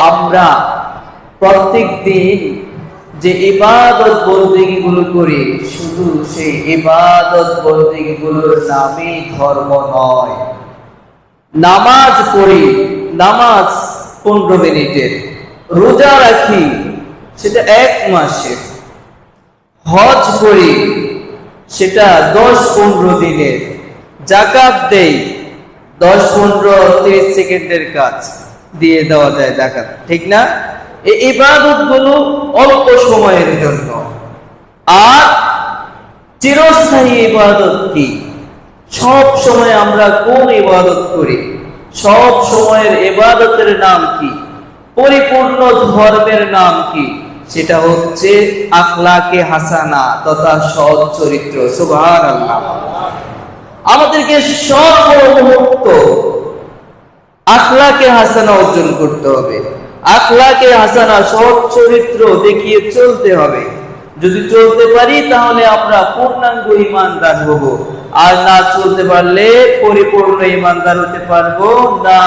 আমরা প্রত্যেক দিন যে ইবাদত বন্দেগী গুলো করি, শুধু সেই ইবাদত বন্দেগী গুলোর নামই ধর্ম নয়। নামাজ পড়ি, নামাজ পনেরো মিনিটের। রোজা রাখি, সেটা এক মাসের হজ করি, সেটা দশ পনেরো দিনের। জাকাত দেই, দশ পনেরো তিরিশ সেকেন্ডের কাজ। দিয়ে দেওয়া যায় জাকাত ঠিক না? এই ইবাদতগুলো অল্প সময়ের জন্য। আর চিরস্থায়ী ইবাদত কি? সব সময় আমরা কোন ইবাদত করি? সব সময়ের ইবাদতের নাম কি? পরিপূর্ণ ধর্মের নাম কি? সেটা হচ্ছে আখলাকে হাসানা তথা সৎ চরিত্র, সুবহানাল্লাহ। আমাদেরকে সর্বমুহূর্ত আখলাকে হাসানা অর্জন করতে হবে। আখলাকে হাসানা সৎ চরিত্র দেখিয়ে চলতে হবে। যদি চলতে পারি, তাহলে আমরা পূর্ণাঙ্গ ইমানদার হব। আর না চলতে পারলে পরিপূর্ণ ইমানদার হতে পারব না।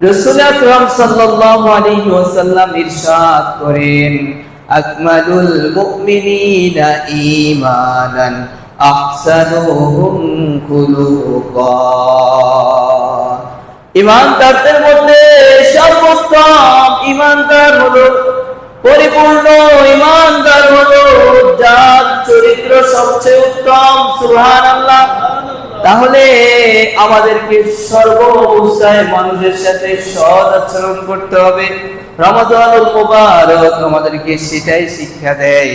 রাসূল আকরাম সাল্লাল্লাহু আলাইহি ওয়াসাল্লাম আকমালুল ইমানদারদের মধ্যে সর্বোত্তম ইমানদার হলো, পরিপূর্ণ ইমানদার হলো যার চরিত্র সবচেয়ে উত্তম সুহান আল্লাহ তাহলে আমাদেরকে সর্ব অবস্থায় মানুষের সাথে সৎ আচরণ করতে হবে। রমাদানুল মুবারক আমাদেরকে সেটাই শিক্ষা দেয়।